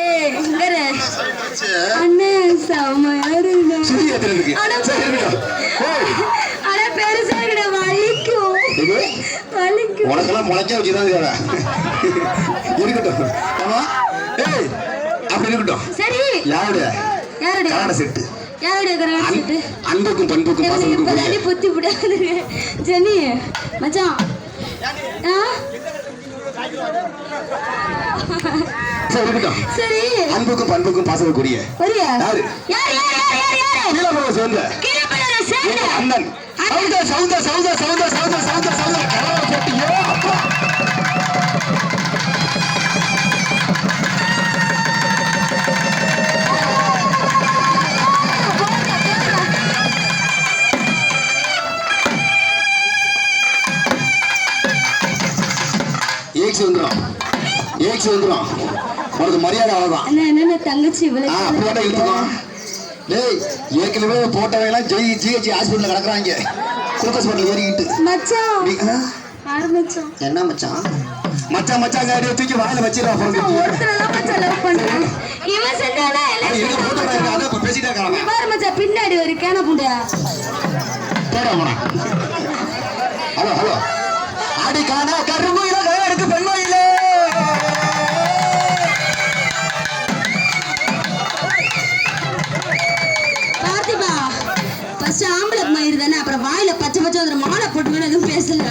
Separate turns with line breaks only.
ஏய், இங்க இரு. அண்ணே, செமையா
ஏய்,
அட, பெருசா இருக்குண்ணே, வலிக்கும். வலிக்கும்.
உனக்கெல்லாம் முளைக்க வச்சுதான் இருக்கட்டும். ஆமா. ஏய் அப்படி இருக்கட்டும்.
சரி.
யாருடைய?
யாருடைய?
கரட செட்டு.
யாருடைய கரகாட்ட
அன்-
செட்டு?
அன்புக்கும் பண்புக்கும்
எனக்கு
பாசமுக்கும்
இப்பதாண்டி
கூடிய
புத்தி விடாது ஜெனி மச்சான். ஆ?
சரி இருக்கட்டும்.
சரி.
அன்புக்கும் பண்புக்கும்
வரியா
யாரு? நீலமலை சேர்ந்த அண்ணன். சவுந்த சவுந்த சவுந்த சவுந்த சவுந்த சவுந்த சவுந்த கலவர போட்டியோ? அப்பா ஏக்ஸ் வந்துடும் ஏக்ஸ் வந்துடும் உனக்கு மரியாதை அவ்வளவுதான்.
என்னென்ன தங்கச்சி இவ்வளவு
இழுத்துக்கோ டேய் ஏற்கனவே போட்டவங்கலாம் ஜெய் ஜிஹெச் ஹாஸ்பிட்டல் கிடக்குறாங்க. குளுக்கோஸ் பாட்டில் ஏறிக்கிட்டு.
மச்சான்.
என்ன மச்சான்? மச்சான் மச்சான் காடியை தூக்கி வாயில வச்சிடா பிறகு
ஒருத்தரை தான் மச்சான் லவ் பண்றேன். இவன் செஞ்சானா
அது எங்க போட்டோ இருக்காங்க அதை இப்ப பேசிட்டே இருக்காங்க
பாரு மச்சான் பின்னாடி ஒரு கேன புண்டையா
போடா போடா. Hello hello. ஆடி காண கருங்குயில
பார்த்திபா தானே? அப்புறம் வாயில பச்சை பச்சை ஒரு மாலை போட்டு எதுவும் பேசல.